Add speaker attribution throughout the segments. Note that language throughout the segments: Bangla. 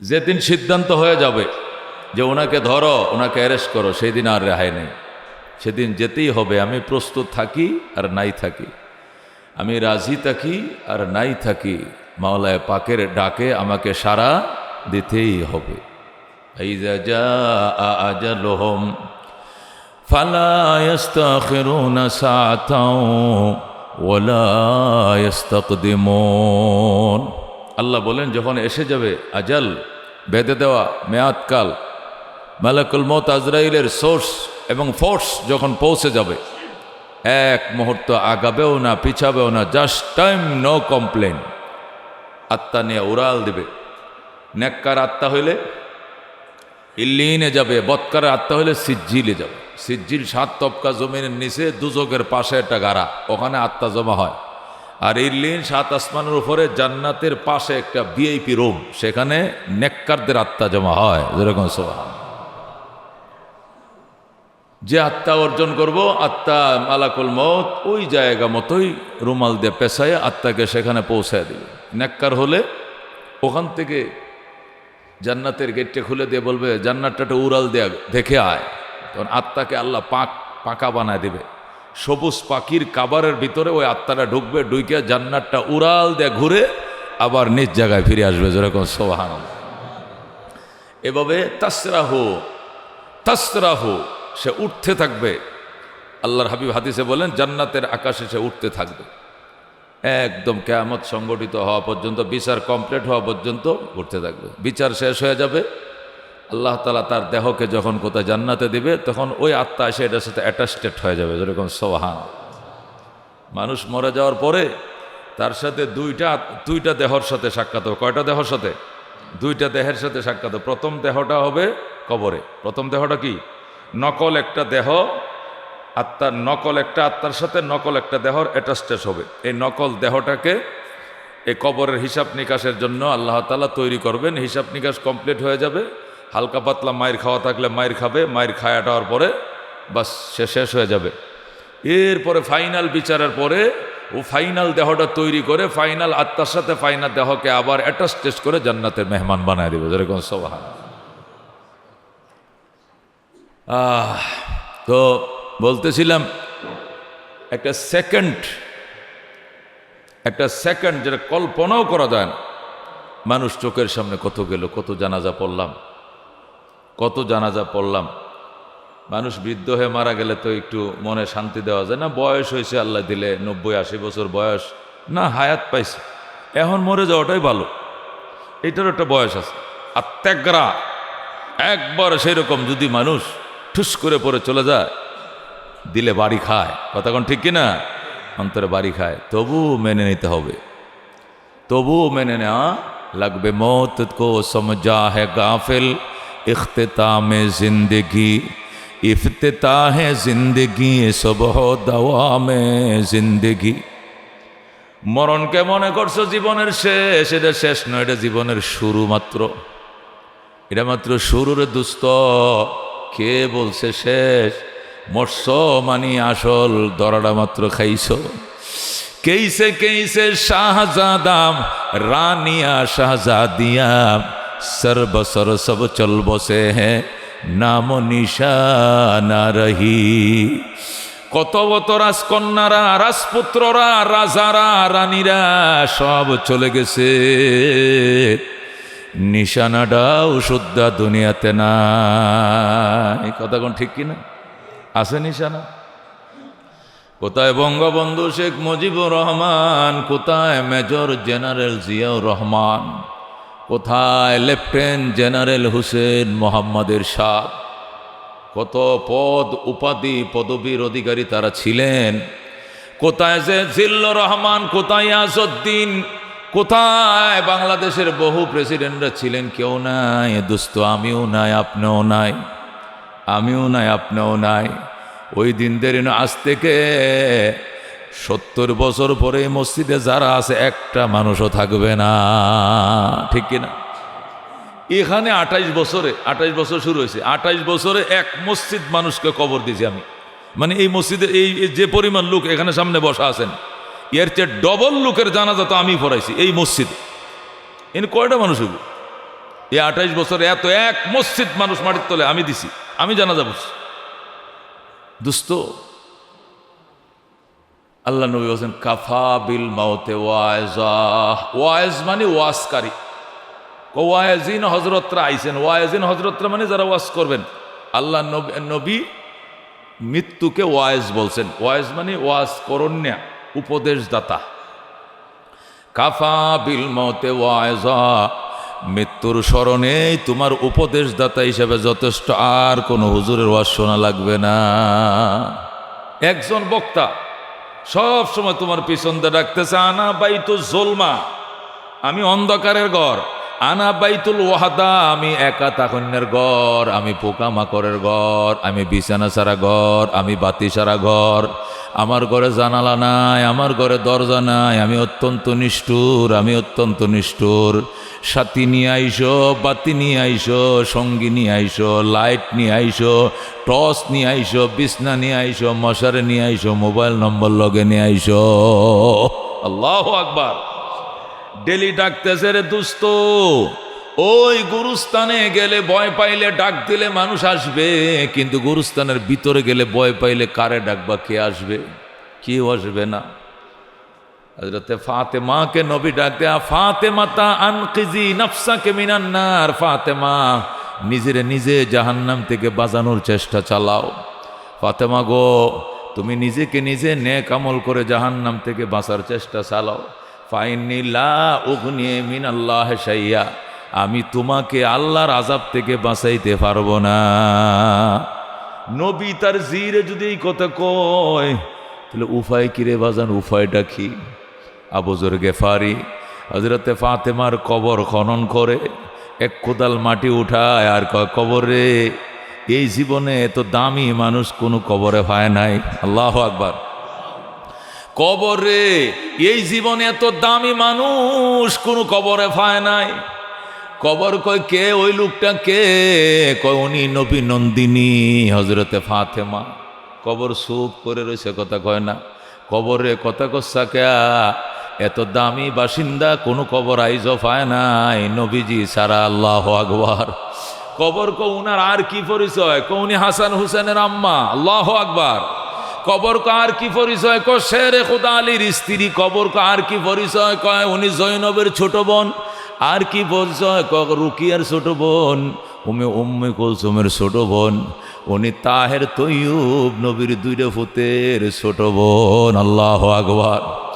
Speaker 1: যেদিন সিদ্ধান্ত হয়ে যাবে যে ওনাকে ধরো, ওনাকে অ্যারেস্ট করো সেই দিন আর রেহাই নেই। সেদিন যেতেই হবে, আমি প্রস্তুত থাকি আর নাই থাকি। আমি রাজি থাকি আর নাই থাকি, মাওলায় পাকের ডাকে আমাকে সারা দিতেই হবে। ফাইজা জাআ আজালুহুম, ফালা ইস্তাখিরুনা সাআতাও ওয়ালা ইস্তাকদিমুন। আল্লাহ বলেন, যখন এসে যাবে আজাল, বেঁধে দেওয়া মেয়াদকাল, মালাকুল মত আজরাইলের সোর্স এবং ফোর্স যখন পৌঁছে যাবে, এক মুহূর্ত আগাবেও না, পিছাবেও না, জাস্ট টাইম, নো কমপ্লেন। আত্মা নিয়ে উড়াল দিবে। নেককার আত্মা হইলে ইল্লিনে যাবে, বৎকার আত্মা হইলে সিজ্জিলে যাবে। সিজ্জিল সাত তপকা জমিনের নিচে, দুজকের পাশে একটা গাড়া, ওখানে আত্মা জমা হয়। আর ইল্লিন সাত আসমানের উপরে জান্নাতের পাশে একটা ভিআইপি রুম সেখানে নেককারদের আত্মা জমা হয়, যেরকম সোহান যে আত্মা অর্জন করব, আত্মা মালাকুল মত ওই জায়গা মতোই রুমাল দিয়ে পেশায় আত্মাকে সেখানে পৌঁছায় দেবে। নেককার হলে ওখান থেকে জান্নাতের গেটটা খুলে দিয়ে বলবে, জান্নাতটা উড়াল দেয়া, দেখে আয়। তখন আত্মাকে আল্লাহ পাক, পাকা বানায় দেবে। সবুজ পাখির কাবারের ভিতরে ওই আত্মাটা ঢুকবে ঢুকে জান্নাতটা উড়াল দিয়ে ঘুরে আবার নিজ জায়গায় ফিরে আসবে, যেরকম সোহান এভাবে তাসরাহু তাসরাহু, সে উঠতে থাকবে। আল্লাহর হাবিব হাদিসে বলেন, জান্নাতের আকাশে সে উঠতে থাকবে। একদম কেয়ামত সংগঠিত হওয়া পর্যন্ত, বিচার কমপ্লিট হওয়া পর্যন্ত উঠতে থাকবে। বিচার শেষ হয়ে যাবে। আল্লাহ তালা তার দেহকে যখন কোথায় জান্নাতে দিবে, তখন ওই আত্মা এসে এটার সাথে অ্যাটাস্টেড হয়ে যাবে, যেরকম সোহান। মানুষ মরে যাওয়ার পরে তার সাথে দুইটা দুইটা দেহর সাথে সাক্ষাৎ হবে। কয়টা দেহর সাথে? দুইটা দেহের সাথে সাক্ষাৎ হবে। প্রথম দেহটা হবে কবরে। প্রথম দেহটা কি? নকল একটা দেহ, আত্মার নকল একটা আত্মার সাথে নকল একটা দেহর অ্যাটাস্টেস হবে। এই নকল দেহটাকে এই কবরের হিসাব নিকাশের জন্য আল্লাহ তালা তৈরি করবেন। হিসাব নিকাশ কমপ্লিট হয়ে যাবে। হালকা পাতলা মায়ের খাওয়া থাকলে মায়ের খাবে, মায়ের খায়া টাওয়ার পরে বাস, সে শেষ হয়ে যাবে। এরপরে ফাইনাল বিচারের পরে ও ফাইনাল দেহটা তৈরি করে ফাইনাল আত্মার সাথে ফাইনাল দেহকে আবার অ্যাটাস্টেস করে জান্নাতের মেহমান বানায় দেবে। যেরকম সবাহান। আহ, তো বলতেছিলাম একটা সেকেন্ড একটা সেকেন্ড যেটা কল্পনাও করা যায় না। মানুষ চোখের সামনে কত গেল, কত জানাজা পড়লাম। কত জানাজা পড়লাম। মানুষ বৃদ্ধ হয়ে মারা গেলে তো একটু মনে শান্তি দেওয়া যায়। না, বয়স হয়েছে আল্লাহ দিলে, নব্বই, আশি বছর বয়স। না, হায়াত পাইছে। এখন মরে যাওয়াটাই ভালো। এটার একটা বয়স আছে। আর ত্যাগরা একবার সেরকম যদি মানুষ ঠুস করে পরে চলে যায়, দিলে বাড়ি খায়। কথাক্ষণ ঠিক কিনা? অন্তরে বাড়ি খায়। তবু মেনে নিতে হবে। তবু মেনে নেওয়া লাগবে। মত কো সমা হে গাফেল। اختتام زندگی افتتاح زندگی সবহ দাওয়ামে জিন্দেগি। মরণকে মনে করছ জীবনের শেষ? এটা শেষ নয়, এটা জীবনের শুরু মাত্র। এটা মাত্র শুরুর দুস্ত কে বলছে শেষ? মৎস মানি আসল, দরাটা মাত্র খাইছ। কেইসে কেইসে শাহজাদাম, রানিয়া শাহজাদিয়া সর্বসর সব চল বসে হ্যাঁ নাম নিশানা রহি। কত কত রাজকন্যারা, রাজপুত্ররা, রাজারা, রানীরা, সব চলে গেছে। নিশানাটাও শুদ্ধা দুনিয়াতে নাই। কথা কোন ঠিক কিনা? আছে নিশানা? কোথায় বঙ্গবন্ধু শেখ মুজিবুর রহমান, কোথায় মেজর জেনারেল জিয়াউর রহমান? কোথায় লেফটেন্যান্ট জেনারেল হুসেন মোহাম্মদের সাহ কত পদ উপাধি পদবীর অধিকারী তারা ছিলেন? কোথায় যে জিল্লুর রহমান, কোথায় আজউদ্দিন কোথায় বাংলাদেশের বহু প্রেসিডেন্টরা ছিলেন? কেউ নাই। দুস্থ আমিও নাই, আপনিও নাই। আমিও নাই, আপনিও নাই। ওই দিন দেরি না, আজ থেকে সত্তর বছর পরে মসজিদে যারা আছে, একটা মানুষও থাকবে না। ঠিক কিনা? এখানে আঠাইশ বছরে, আঠাইশ বছর শুরু হয়েছে। আঠাইশ বছরে এক মসজিদ মানুষকে কবর দিয়েছি আমি। মানে এই মসজিদে এই যে পরিমাণ লোক এখানে সামনে বসা আছেন, এর চেয়ে ডবল লোকের জানাজা তো আমি পড়াইছি এই মসজিদে। এনে কয়টা মানুষ হইব? এই আঠাইশ বছরে এত এক মসজিদ মানুষ মাটির তোলে আমি দিছি, আমি জানা যাব দুস্ত আল্লাহ নবী বলছেন, কাফা বিল মাওতে ওয়াজা ওয়াজ মানে ওয়াজকারী। ওয়াজিন হজরতরা আইছেন। ওয়াজিন হজরতরা মানে যারা ওয়াজ করবেন। আল্লাহ নবী মৃত্যুকে ওয়াজ বলছেন। ওয়াজ মানে ওয়াজ করণ্যা উপদেশদাতা। কাফা বিল মতে ওয়াজা মৃত্যুর স্মরণে তোমার উপদেশদাতা হিসেবে যথেষ্ট আর কোনো হুজুরের ওয়াজ শোনা লাগবে না। একজন বক্তা সব সময় তোমার পিছন দিয়ে ডাকতেছে আনা বাইতু জোলমা। আমি অন্ধকারের ঘর। আনা বাইতুল ওয়াহাদা, আমি একা তাকন্যের ঘর, আমি পোকামাকড়ের ঘর, আমি বিছানা সারা ঘর, আমি বাতি সারা ঘর। আমার ঘরে জানালা নাই, আমার ঘরে দরজা নাই, আমি অত্যন্ত নিষ্ঠুর, আমি অত্যন্ত নিষ্ঠুর। সাথী নিয়ে আইসো, বাতি নিয়ে আইসো, সঙ্গী নিয়ে আইসো, লাইট নিয়ে আইসো, টর্চ নিয়ে আইসো, বিছনা নিয়ে আইসো, মশারে নিয়ে আইসো, মোবাইল নম্বর লগে নিয়ে আইসো। আল্লাহ আকবার। ডেলি ডাকতেছে রে দুস্ত। ওই গুরুস্থানে গেলে ভয় পাইলে ডাক দিলে মানুষ আসবে, কিন্তু গুরুস্থানের ভিতরে গেলে ভয় পাইলে কারে ডাকবা, কে আসবে? কেউ আসবে না। হজরতে ফাতেমাকে নবী ডাকতে ফাতেমা তা আনকিজি নফসাকে মিনান্নার ফাতেমা, নিজের নিজে জাহান্নাম থেকে বাঁচানোর চেষ্টা চালাও। ফাতেমা গো, তুমি নিজেকে নিজে নেক আমল করে জাহান্নাম থেকে বাঁচার চেষ্টা চালাও। আল্লাহ সাইয়া আমি তোমাকে আল্লাহর আজাব থেকে বাঁচাইতে পারব না। নবী তার জিরে যদি এই কথা কয়, তাহলে উফায় কিরে বাজান? উফায়টা কি? আবুজর গেফারি হজরতে ফাতেমার কবর খনন করে, এক কোদাল মাটি উঠায় আর কবরে এই জীবনে এত দামি মানুষ কোনো কবরে পায় নাই। আল্লাহ আকবার। কবরে, এই জীবনে এত দামি মানুষ কোনো কবরে পায় নাই। কবর কয়, কে ওই লোকটা, কে? কয়, উনি নবী নন্দিনী হজরতে ফাতেমা। কবর সুপ করে রয়েছে কথা কয় না। কবরে কথা কসা কেয়া এত দামি বাসিন্দা কোনো কবর আইজ পায় নাই, নবীজি সারা আল্লাহ আকবর। কবর কো উনার আর কি পরিচয়? কো উনি হাসান হুসেনের আম্মা, আল্লাহ আকবার। কবর কার কি পরিচয় কয়? শেরে খুদা আলীর স্ত্রী কবর কার কি পরিচয় কয়? উনি জৈনবের ছোট বোন। আর কি পরিচয় ক রুকিয়ার ছোট বোন, উমে উম্মে কুলসুমের ছোট বোন। উনি তাহের তৈয়ুব নবীর দুইটা ফুতের ছোট বোন। আল্লাহ আকবার।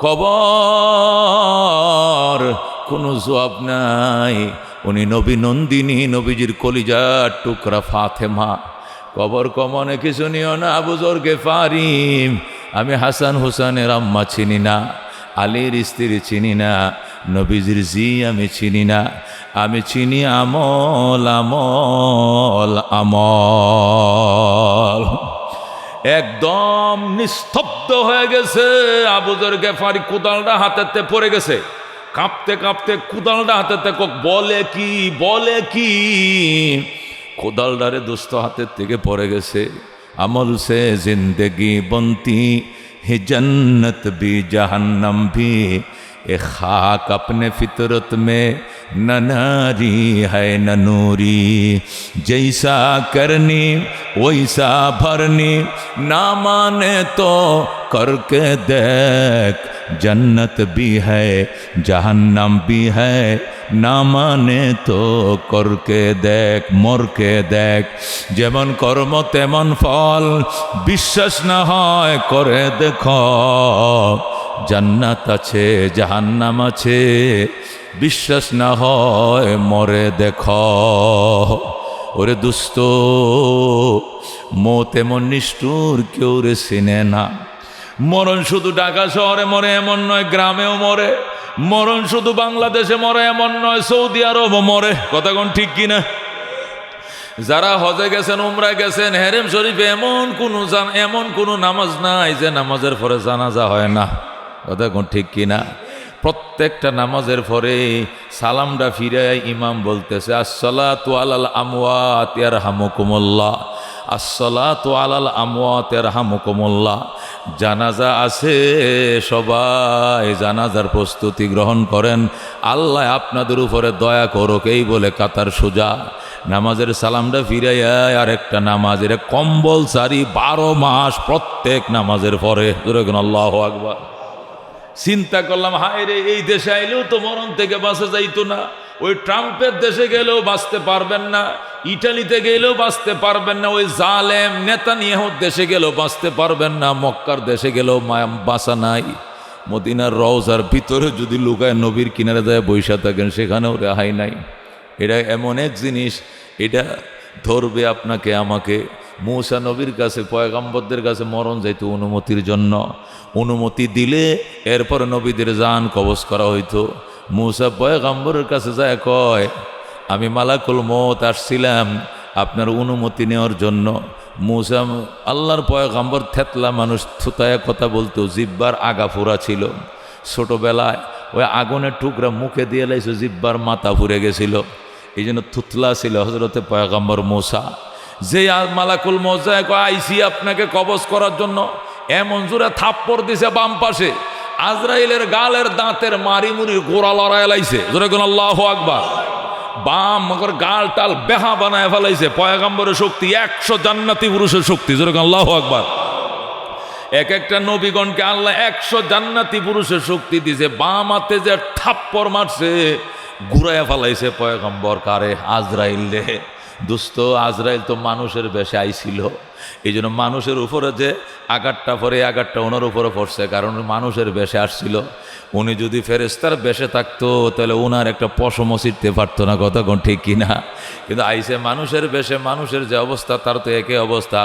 Speaker 1: কবর, কোনো জবাব নাই। উনি নবী নন্দিনী, নবীজির কলিজার টুকরা ফাতেমা। কবর কমনে কিছু নিও না বুজর্গে ফারিম। আমি হাসান হুসানের আম্মা চিনি না, আলীর স্ত্রী চিনি না, নবীজির জি আমি চিনি না। আমি চিনি আমল আমল আমল। একদম নিস্তব্ধ হয়ে গেছে আবুজর গেফারি কুদালটা হাতেতে পড়ে গেছে। কাঁপতে কাঁপতে কুদালটা হাতেতে বলে কি বলে কি? কোদাল ডারে দুস্থ হাতের থেকে পড়ে গেছে। আমল সে জিন্দেগি বন্তি, হে জন্নত বি জাহান্নাম ভি। এ খাক আপনে ফিতরত মে न नारी है न नूरी जैसा करनी वैसा भरनी ना माने तो करके देख जन्नत भी है जहन्नम भी है না মানে তো করকে দেখ মরকে দেখ যেমন কর্ম তেমন ফল বিশ্বাস না হয় করে দেখ জান্নাত আছে, জাহান্নাম আছে। বিশ্বাস না হয় মরে দেখ। ওরে দুস্থ মো তেমন নিষ্ঠুর কেউ রে চিনে না। মরণ শুধু ঢাকা শহরে মরে এমন নয়, গ্রামেও মরে। মরণ শুধু বাংলাদেশে মরে এমন নয়, সৌদি আরব মরে। কথা কোন ঠিক কিনা যারা হজে গেছেন উমরা গেছেন, হেরেম শরীফে এমন কোনো এমন কোনো নামাজ নাই যে নামাজের পরে জানাজা হয় না। কথা ঠিক কিনা? প্রত্যেকটা নামাজের পরে সালামটা ফিরে ইমাম বলতেছে, আসসালাতু আলাল আমওয়াত ইয়ারহামুকুমুল্লাহ। আসসালাতু আলাল আমওয়াতের হামুকুমল্লা জানাজা আছে, সবাই জানাজার প্রস্তুতি গ্রহণ করেন। আল্লাহ আপনাদের উপরে দয়া করুক, এই বলে কাতার সোজা। নামাজের সালামটা ফিরাইয়া আর একটা নামাজের কম্বল সারি বারো মাস প্রত্যেক নামাজের পরে। আল্লাহ আকবার। চিন্তা করলাম, হায় রে, এই দেশে আইলেও তো মরণ থেকে বাঁচা যাইতো না। ওই ট্রাম্পের দেশে গেলেও বাঁচতে পারবেন না, ইটালিতে গেলেও বাঁচতে পারবেন না, ওই জালেম নেতা নিয়ে দেশে গেলেও বাঁচতে পারবেন না, মক্কার দেশে গেলেও মা- বাঁচা নাই। মদিনার রওজার ভিতরে যদি লুকায় নবীর কিনারে যায়, বৈশা থাকেন, সেখানেও রেহাই নাই। এটা এমন এক জিনিস, এটা ধরবে আপনাকে, আমাকে। মৌসা নবীর কাছে, পয়গাম্বরদের কাছে মরণ যাইতো অনুমতির জন্য। অনুমতি দিলে এরপরে নবীদের যান কবজ করা হইতো। মৌসা পয়গাম্বরের কাছে যায়, কয়, আমি মালাকুল মত আসছিলাম আপনার অনুমতি নেওয়ার জন্য। মৌসা আল্লাহর পয়গাম্বর থেতলা মানুষ থুতায় কথা বলতো, জিব্বার আগা ফোরা ছিল। ছোটবেলায় ওই আগুনের টুকরা মুখে দিয়ে লাইছে, জিব্বার মাথা ফুরে গেছিল। এই জন্য থুতলা ছিল হজরতে পয়গাম্বর মোসা। যে মালাকুল মোজায় আইসি আপনাকে কবজ করার জন্য এমন জোরে থাপ্পড় দিছে বাম পাশে। আজরাইলের গালের দাঁতের মারি মুড়ি গোড়া লড়াই লাইছে। জোরে কোন আল্লাহ আকবার। বাম মগর গাল টাল বেহা বানায় ফেলাইছে। পয়গাম্বরের শক্তি, একশো জান্নাতি পুরুষের শক্তি। জোরে কোন আল্লাহ আকবার। এক একটা নবীগণকে আল্লাহ একশো জান্নাতি পুরুষের শক্তি দিছে। বাম হাতে যে থাপ্পর মারছে, ঘুরাইয়া ফেলাইছে পয়গম্বর, কারে আজরাইল রে? দুস্থ আজরাইল তো মানুষের বেশে আইছিল। এই জন্য মানুষের উপরে যে আঘাতটা পরে আঘাতটা ওনার উপরে পড়ছে, কারণ মানুষের বেশে আসছিল। উনি যদি ফেরেস্তার বেশে থাকতো, তাহলে ওনার একটা পশম ছিটতে পারতো না কতক্ষণ ঠিক কিনা কিন্তু আইসে মানুষের বেশে, মানুষের যে অবস্থা, তার তো একই অবস্থা।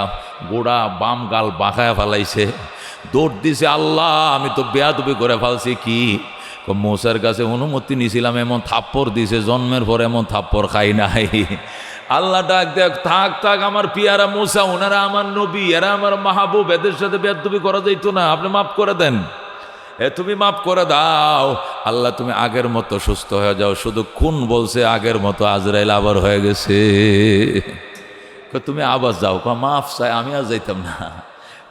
Speaker 1: গোড়া, বাম গাল বাঁকায় ফেলাইছে। দৌড় দিছে, আল্লাহ, আমি তো বেয়াদবি করে ফেলছি, কি? মৌসার কাছে অনুমতি নিয়েছিলাম এমন থাপ্পড় দিছে, জন্মের পর এমন থাপ্পড় খাই নাই। আল্লাহ ডাক দেখ, থাক থাক, আমার পিয়ারা মোসা, ওনারা আমার নবী, এরা আমার মাহবুব, এদের সাথে বেদবি করা যাইত না, আপনি মাফ করে দেন। এ, তুমি মাফ করে দাও। আল্লাহ, তুমি আগের মতো সুস্থ হয়ে যাও। শুধু খুন বলছে আগের মতো আজরাইল আবার হয়ে গেছে। তুমি আবার যাও। ক, মাফ চাই, আমি আর যাইতাম না।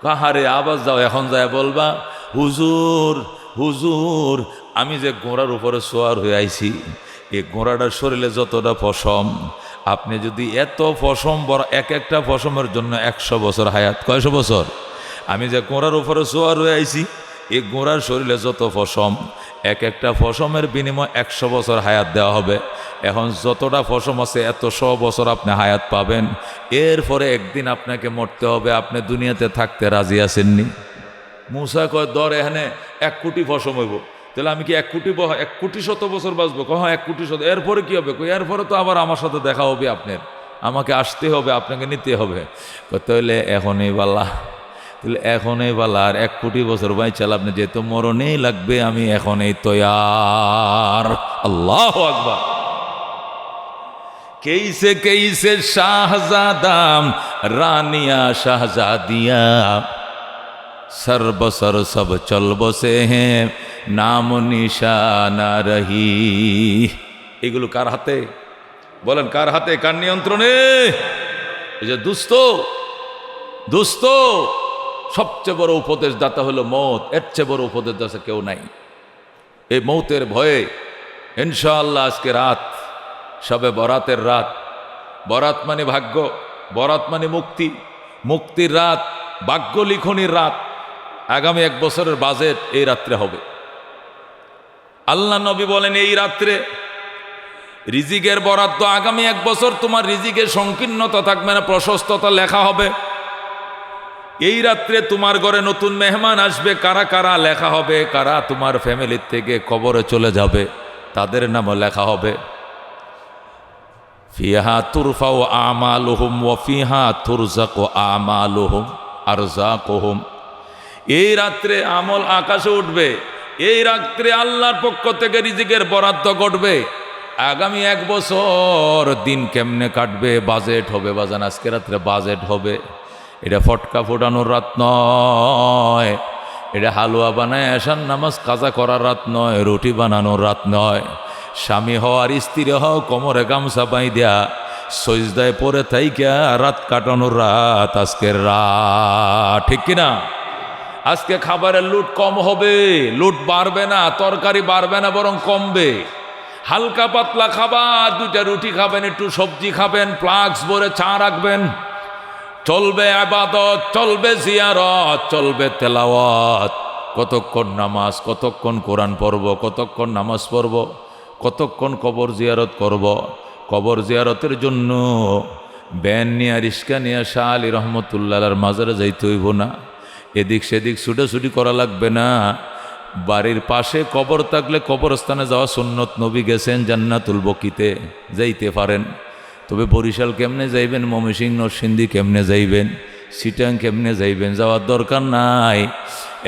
Speaker 1: কাহারে আবার যাও, এখন যায় বলবা, হুজুর হুজুর, আমি যে ঘোড়ার উপরে সোয়ার হয়ে আইছি এই ঘোড়াটার শরীরে যতটা পশম আপনি যদি এত বড়, এক একটা ফসমের জন্য একশো বছর হায়াত। কয়শো বছর? আমি যে ঘোড়ার উপরে সোয়ার রয়ে আইছি, এই ঘোড়ার শরীরে যত ফসম এক একটা ফসমের বিনিময় একশো বছর হায়াত দেওয়া হবে। এখন যতটা ফসম আছে, এত শ বছর আপনি হায়াত পাবেন। এরপরে একদিন আপনাকে মরতে হবে, আপনি দুনিয়াতে থাকতে রাজি আসেননি মুসা কয়, দর এখানে এক কোটি ফসম হইব। তাহলে আমি কি এক কোটি এক কোটি শত বছর বাঁচবো? কহ এক কোটি শত। এরপরে কি হবে? এরপরে তো আবার আমার সাথে দেখা হবে আপনার। আমাকে আসতে হবে, আপনাকে নিতে হবে। তাহলে এখনই বালা। তাহলে এখনই বালা। আর এক কোটি বছর ভাই চাল আপনি, যেহেতু মরণেই লাগবে, আমি এখনই তৈয়ার। আল্লাহ আকবার। কেইসে কেইসে শাহজাদাম, রানিয়া শাহজাদিয়া। সর্বসর সব চল বসে হ্যাঁ নাম নিশানা রহি। এগুলো কার হাতে? বলেন, কার হাতে, কার নিয়ন্ত্রণে? এই যে দুস্থ দুস্থ। সবচেয়ে বড় উপদেশদাতা হলো মৌত, এর চেয়ে বড় উপদেশদাতা কেউ নাই। এই মৌতের ভয়ে ইনশাআল্লাহ আজকে রাত, সবে বরাতের রাত। বরাত মানে ভাগ্য, বরাত মানে মুক্তি। মুক্তির রাত, ভাগ্য লিখনির রাত। আগামী এক বছরের বাজেট এই রাত্রে হবে। আল্লাহ নবী বলেন, এই রাত্রে রিজিকের বরাদ্দ আগামী এক বছর তোমার রিজিকের সংকীর্ণতা থাকবে না, প্রশস্ততা লেখা হবে। এই রাত্রে তোমার ঘরে নতুন মেহমান আসবে, কারা কারা লেখা হবে, কারা তোমার ফ্যামিলির থেকে কবরে চলে যাবে, তাদের নামও লেখা হবে। ফিহা তুরফাও আমালুহুম ও ফিহা তুরজাক আমালুহুম, আরজাকুহুম। এই রাত্রে আমল আকাশে উঠবে, এই রাত্রে আল্লাহর পক্ষ থেকে রিজিকের বরাদ্দ ঘটবে। আগামী এক বছর দিন কেমনে কাটবে? বাজেট হবে বাজান, আজকে রাত্রে বাজেট হবে। এটা ফটকা ফোটানোর রাত নয়, এটা হালুয়া বানায় আসার নামাজ কাজা করার রাত নয়, রুটি বানানোর রাত নয়। স্বামী হওয়ার স্ত্রী হও, কোমরে গামছা বাই দেয়া সজদায় পরে থাইকা, রাত কাটানোর রাত আজকের রাত, ঠিক কিনা? আজকে খাবারের লুট কম হবে, লুট বাড়বে না, তরকারি বাড়বে না, বরং কমবে। হালকা পাতলা খাবার, দুইটা রুটি খাবেন, একটু সবজি খাবেন প্লাক্স ভরে চা রাখবেন। চলবে আবাদত, চলবে জিয়ারত, চলবে তেলাওয়াত। কতক্ষণ নামাজ, কতক্ষণ কোরআন পড়ব, কতক্ষণ নামাজ পড়ব, কতক্ষণ কবর জিয়ারত করব। কবর জিয়ারতের জন্য ব্যান নিয়ে, রিস্কা নিয়ে, শাহ আলী রহমতুল্লাহর মাজারে যাইতে হইব না। এদিক সেদিক ছুটাছুটি করা লাগবে না। বাড়ির পাশে কবর থাকলে কবরস্থানে যাওয়া সুন্নত নবী গেছেন জান্নাতুল বকিতে, যাইতে পারেন। তবে বরিশাল কেমনে যাইবেন, ময়মনসিংহ, নরসিংদী কেমনে যাইবেন, সিটাং কেমনে যাইবেন, যাওয়ার দরকার নাই।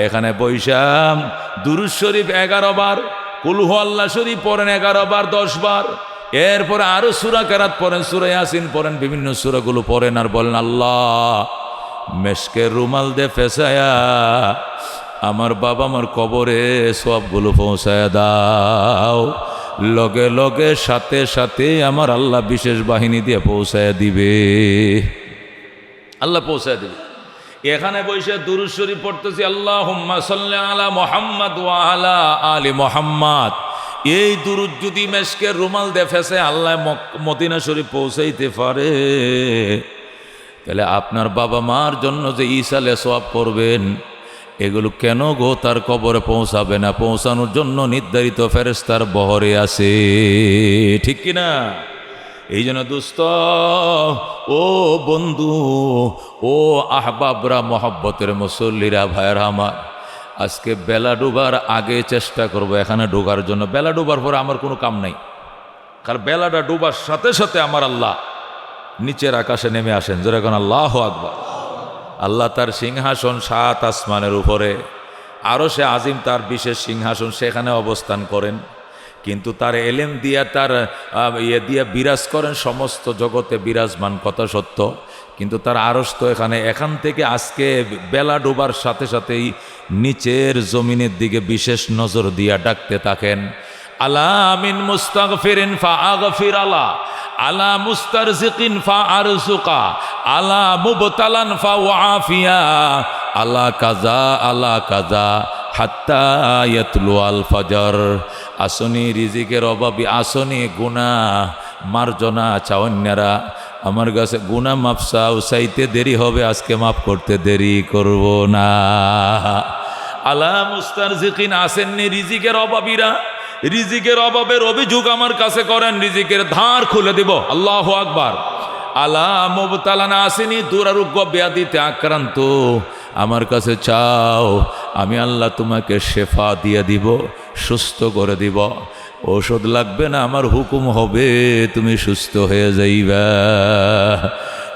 Speaker 1: এখানে বৈশাম দুরুজ শরীফ এগারো বার কুলহু আল্লাহ শরীফ পড়েন এগারো বার, দশ বার। এরপরে আরও সুরা কেরাত পড়েন, সুরা ইয়াসিন পড়েন, বিভিন্ন সুরাগুলো পড়েন আর বলেন, আল্লাহ মেশকে রুমাল দে ফেসায়া, আমার বাবা আমার কবরে সবগুলো পৌঁছায় দাও। লগে লগে সাথে সাথে আমার আল্লাহ বিশেষ বাহিনী দিয়ে পৌঁছায় দিবে। আল্লাহ পৌঁছায় দিবে। এখানে বসে দুরুশ্বরী পড়তেছি আল্লাহ আলা মোহাম্মদ ওয়ালা আলী মোহাম্মদ। এই দুরুদ যদি মেশকে রুমাল দে ফেসে আল্লাহ মদিনা শরীফ পৌঁছাইতে পারে। তাহলে আপনার বাবা মার জন্য যে ইসালে সোয়াব করবেন, এগুলো কেন গো তার কবরে পৌঁছাবে না? পৌঁছানোর জন্য নির্ধারিত ফেরেস্তার বহরে আছে। ঠিক কিনা এই জন্য দুস্ত ও বন্ধু, ও আহবাবরা, মহব্বতের মুসল্লিরা, ভাইয়ের আমার, আজকে বেলা ডুবার আগে চেষ্টা করব এখানে ঢোকার জন্য। বেলা ডুবার পরে আমার কোনো কাম নাই। কারণ বেলাটা ডুবার সাথে সাথে আমার আল্লাহ নিচের আকাশে নেমে আসেন। যেরকম আল্লাহ আকবার। আল্লাহ তার সিংহাসন সাত আসমানের উপরে আরও সে আজিম তার বিশেষ সিংহাসন সেখানে অবস্থান করেন। কিন্তু তার এলেম দিয়া তার ইয়ে দিয়া বিরাজ করেন সমস্ত জগতে বিরাজমান, কথা সত্য। কিন্তু তার আরস তো এখানে, এখান থেকে আজকে বেলা ডোবার সাথে সাথেই নিচের জমিনের দিকে বিশেষ নজর দিয়া ডাকতে থাকেন। আলামিন মুস্তাগফিরিন ফা আগফির আলা আলা মুস্তারজিকিন ফা আরজুকা আলা মুবতালান ফা ওয়াফিয়া আলা কাজা আলা কাজা হাত্তা ইয়াতলু আল ফজর। আসনি রিজিকের অভাবী আসনি গুণা মার্জনা চাওয়ান্যারা আমার কাছে গুণা মাপসা উসাইতে দেরি হবে, আজকে মাফ করতে দেরি করব না। আলা মুস্তারজিকিন, আসেননি রিজিকের অভাবীরা রিজিকের অভাবের অভিযোগ আমার কাছে করেন, রিজিকের ধার খুলে দিব। আল্লাহ আকবার। আলা মুবতালানা আসেনি দুরারোগ্য ব্যাধিতে আক্রান্ত। আমার কাছে চাও, আমি আল্লাহ তোমাকে শেফা দিয়ে দিব, সুস্থ করে দিব। ওষুধ লাগবে না, আমার হুকুম হবে, তুমি সুস্থ হয়ে যাইবা।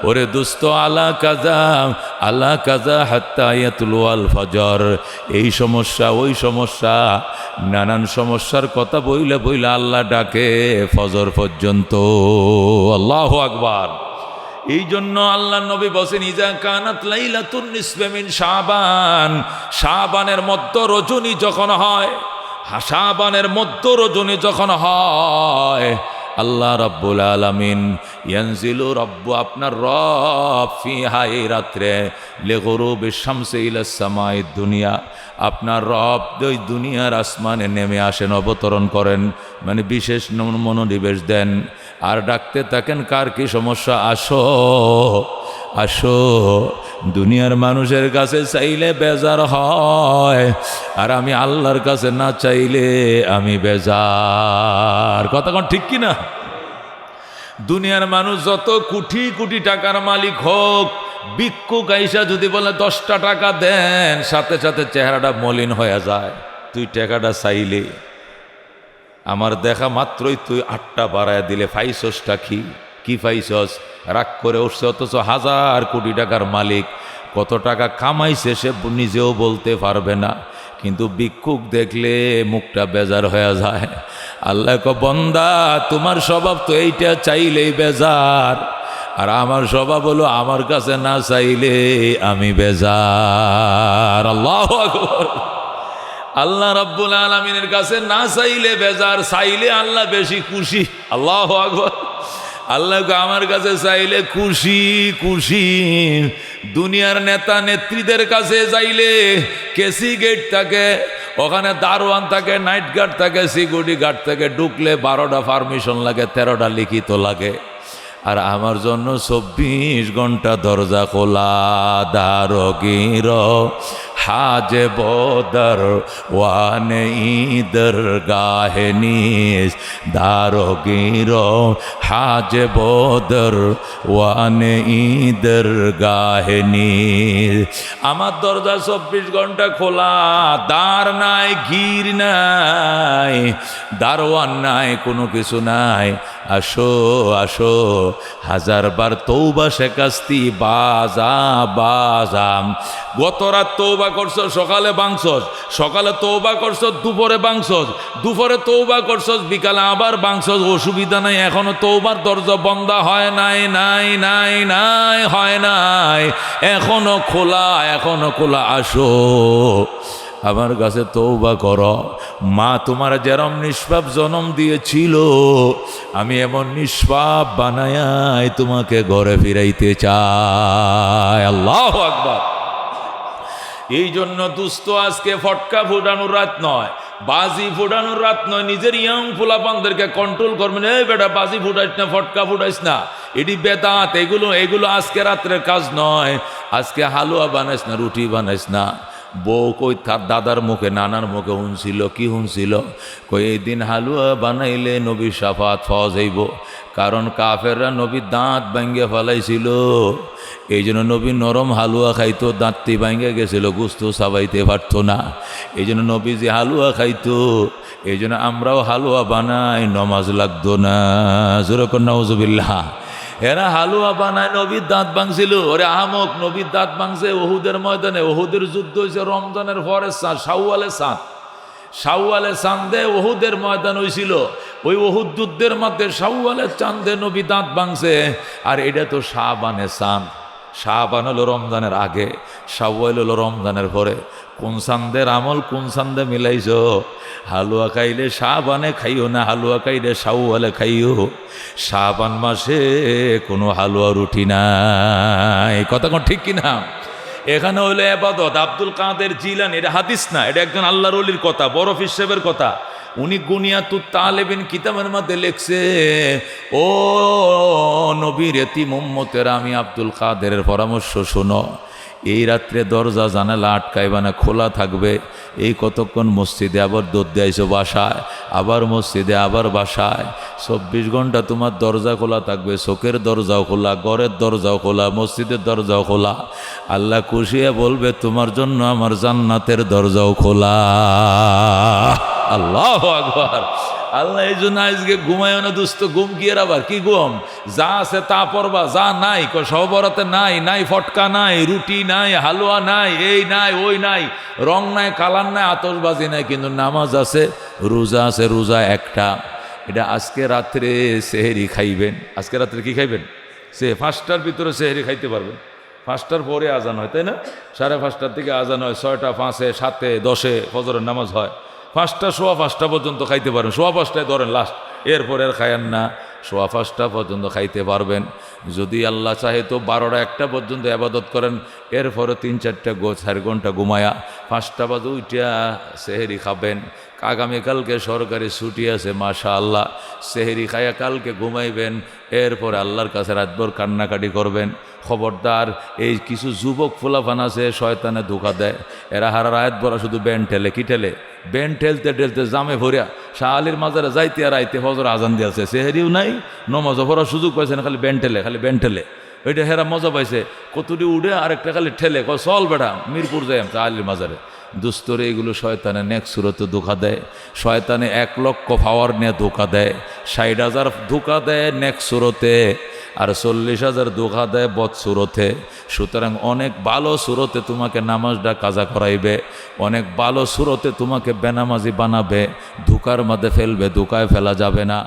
Speaker 1: ওরে দুস্ত, আলা কাজা আলা কাজা হাত্তায়াতুল আল ফজর। এই সমস্যা, ওই সমস্যা, নানান সমস্যার কথা বইলে বইলে আল্লাহ ডাকে ফজর পর্যন্ত। আল্লাহ আকবার। এই জন্য আল্লাহ নবী বসেন ইজা কানাত লাইলাতুন নিসফেমিন শাবান। মধ্য রজনী যখন হয় হাসাবানের মধ্য রজনী যখন হয় আল্লাহ রব্বুল আলমিন, ইয়ানজিলু রব্বু আপনার রব ফিহা এই রাত্রে লেগরু বিশ্বামসে ইলাসমায় দুনিয়া, আপনার রব ওই দুনিয়ার আসমানে নেমে আসেন, অবতরণ করেন মানে বিশেষ মনোনিবেশ দেন। আর ডাকতে থাকেন, কার কি সমস্যা? আসো আসো। দুনিয়ার মানুষের কাছে চাইলে বেজার হয়, আর আমি আল্লাহর কাছে না চাইলে আমি বেজার। কথা কোন ঠিক কি না দুনিয়ার মানুষ যত কোটি কোটি টাকার মালিক হোক ভিক্ষু গাইসা যদি বলে দশটা টাকা দেন, সাথে সাথে চেহারাটা মলিন হয়ে যায়। তুই টাকাটা চাইলে। আমার দেখা মাত্রই তুই আটটা বাড়ায় দিলে ফাইসসটা কি? কি ফাইসস রাগ করে উঠছে অথচ হাজার কোটি টাকার মালিক। কত টাকা কামাইছে সে নিজেও বলতে পারবে না। কিন্তু ভিক্ষুক দেখলে মুখটা বেজার হয়ে যায়। আল্লাহ ক বন্দা, তোমার স্বভাব তো এইটা চাইলেই বেজার। আর আমার স্বভাব হলো আমার কাছে না চাইলে আমি বেজার। আল্লাহ আকবর। আল্লাহ রাব্বুল আলমিনের কাছে না চাইলে, বেজার চাইলে আল্লাহ বেশি খুশি। আল্লাহ আকবর। আল্লাহ আমার কাছে চাইলে খুশি খুশি। দুনিয়ার নেতা নেত্রীদের কাছে চাইলে কেসি গেট থাকে, ওখানে দারোয়ান থাকে, নাইট গার্ড থাকে, সিকিউরিটি গার্ড থাকে, ঢুকলে বারোটা পারমিশন লাগে, তেরোটা লিখিত লাগে। আর আমার জন্য চব্বিশ ঘণ্টা দরজা খোলা, দারগির হাজে বদর, ওয়ানে ঈদর গাহেনিস দারগির হাজে বদর, ওয়ানে ঈদর গাহেনিস আমার দরজা চব্বিশ ঘণ্টা খোলা দ্বার নাই, গির নাই, দারোয়ান নাই, কোনো কিছু নাই। আসো আসো। হাজারবার তৌবা শেখাস্তি বাজা বাজাম গত রাত তৌবা করছ, সকালে বাংসস সকালে তৌবা করছ, দুপুরে বাংসস দুপুরে তৌবা করছস, বিকালে আবার বাংসস অসুবিধা নাই, এখনও তৌবার দরজা বন্ধ হয় নাই নাই নাই নাই, হয় নাই। এখনও খোলা এখনও খোলা, আসো। আমার কাছে তৌবা কর। মা তোমার যেরম নিষ্পাপ জনম দিয়েছিল, আমি এমন নিষ্পাপ বানায়াই তোমাকে ঘরে ফিরাইতে চাই। আল্লাহ আকবার। এই জন্য দুস্থ আজকে ফটকা ফোটানোর রাত নয়, বাজি ফোটানোর রাত নয়, নিজের ইয়াং ফুলাপানদেরকে কন্ট্রোল করবেন, এই বেটা, বাজি ফুটাইস না, ফটকা ফুটাইস না, এটি বেদাত, এগুলো এগুলো আজকে রাত্রের কাজ নয়, আজকে হালুয়া বানাইস না, রুটি বানাইস না। বউ কই, তার দাদার মুখে, নানার মুখে শুনছিল কি শুনছিল কই, এই দিন হালুয়া বানাইলে নবী সাফাত ফজ হইব, কারণ কাফেররা নবীর দাঁত ভাঙ্গে ফেলাইছিল। এই জন্য নবী নরম হালুয়া খাইতো, দাঁতটি ভাঙ্গে গেছিল, গুস্ত সাবাইতে পারত না। এই জন্য নবী যে হালুয়া খাইতো, এই জন্য আমরাও হালুয়া বানাই, নমাজ লাগতো না। জোরকর নজবিল্লাহ এরা হালুয়া বানায়, নবীর দাঁত ভাঙছিল। ওরে আহমক নবীর দাঁত ভাঙছে ওহুদের ময়দানে। ওহুদের যুদ্ধ হয়েছে রমজানের পরে সাঁত শাওয়ালে সাঁত সাউওয়ালে চাঁদে ওহুদের ময়দান হয়েছিল। ওই ওহুদ যুদ্ধের মধ্যে শাওয়ালে চাঁদে নবী দাঁত ভাঙছে। আর এটা তো শাহবানে চাঁদ। শাহবান হলো রমজানের আগে শাওয়াল হলো রমজানের পরে, কোন সান্দের আমল কোন সান্দে মিলাইছ? হালুয়া খাইলে শাহবানে খাইও না হালুয়া খাইলে শাওয়ালে খাইও? শাহবান মাসে কোনো হালুয়া রুটি না নাই। কথা কোন ঠিক কিনা? এখানে হইল এবাদত। আব্দুল কাদের জিলান এটা হাদিস না, এটা একজন আল্লাহর কথা, বরফ হিসেবের কথা। উনি গুনিয়াতু তালেবেন কিতাবের মধ্যে লেখছে, ও নবীর এতি মোম্মতের আমি আব্দুল কাদেরের পরামর্শ শোনো। এই রাত্রে দরজা, জানালা আটকাইবা না, খোলা থাকবে। এই কতক্ষণ মসজিদে আবার দৌড় দেয়ছো বাসায়? আবার মসজিদে, আবার বাসায়? চব্বিশ ঘণ্টা তোমার দরজা খোলা থাকবে, চোখের দরজাও খোলা, ঘরের দরজাও খোলা, মসজিদের দরজাও খোলা। আল্লাহ খুশিয়ে বলবে, তোমার জন্য আমার জান্নাতের দরজাও খোলা। আল্লাহ আকবার। আল্লাহ এই জন্য আজকে ঘুমায় না দুস্থ ঘুম কি এর আবার? কি ঘুম? যা আছে তা পরবা যা নাই সহবরাতে নাই নাই ফটকা নাই, রুটি নাই, হালুয়া নাই, এই নাই, ওই নাই, রং নাই, কালার নাই আতসবাজি নাই, কিন্তু নামাজ আছে, রোজা আছে, রোজা একটা। এটা আজকে রাত্রে সেহেরি খাইবেন। আজকে রাত্রে কি খাইবেন? সে পাঁচটার ভিতরে সেহেরি খাইতে পারবেন। পাঁচটার পরে আজান হয়, তাই না? সাড়ে পাঁচটার থেকে আজান হয়, ছয়টা, পাঁচে, সাতে, দশে ফজরের নামাজ হয়। পাঁচটা, সোয়া পাঁচটা পর্যন্ত খাইতে পারেন সোয়া পাঁচটায় ধরেন লাস্ট এরপর আর খায়েন না। সোয়া পাঁচটা পর্যন্ত খাইতে পারবেন। যদি আল্লাহ চাহে তো বারোটা, একটা পর্যন্ত আবাদত করেন, এরপরে তিন, চারটা গো, চার ঘণ্টা ঘুমায়া পাঁচটা বাজে উইটা সেহেরি খাবেন। আগামীকালকে সরকারি ছুটি আছে মাশা আল্লাহ সেহেরি খায়া কালকে ঘুমাইবেন, এরপরে আল্লাহর কাছে রাতভর কান্নাকাটি করবেন। খবরদার, এই কিছু যুবক ফুলাফান আছে, শয়তানে ধোকা দেয়। এরা হারা রায়ত বড়া শুধু ব্যান ঠেলে, কি ঠেলে? ব্যান ঠেলতে ঠেলতে জামে ভরিয়া শাহ আলীর মাজারে যাইতে আর আইতে ফজর আজান দিয়েছে। সেহেরিও নাই নমাজ ভরার সুযোগ পাইছে না, খালি ব্যান ঠেলে, খালি ব্যান ঠেলে। ওইটা হেরা মজা পাইছে। কতটি উঠে আরেকটা খালি ঠেলে চল বেটা, মিরপুর যাই শাহ আলীর মাজারে। দুস্তরে এগুলো শয়তানে নেক সুরতে ধোকা দেয়। শয়তানে এক লক্ষ পাওয়ার নিয়ে ধোকা দেয়। ষাট হাজার ধোকা দেয় নেক সুরতে, আর চল্লিশ হাজার ধোকা দেয় বদ সুরতে। সুতরাং অনেক ভালো সুরতে তোমাকে নামাজটা কাজা করাইবে, অনেক ভালো সুরতে তোমাকে বেনামাজি বানাবে, ধোকার মধ্যে ফেলবে, ধোকায় ফেলা যাবে না।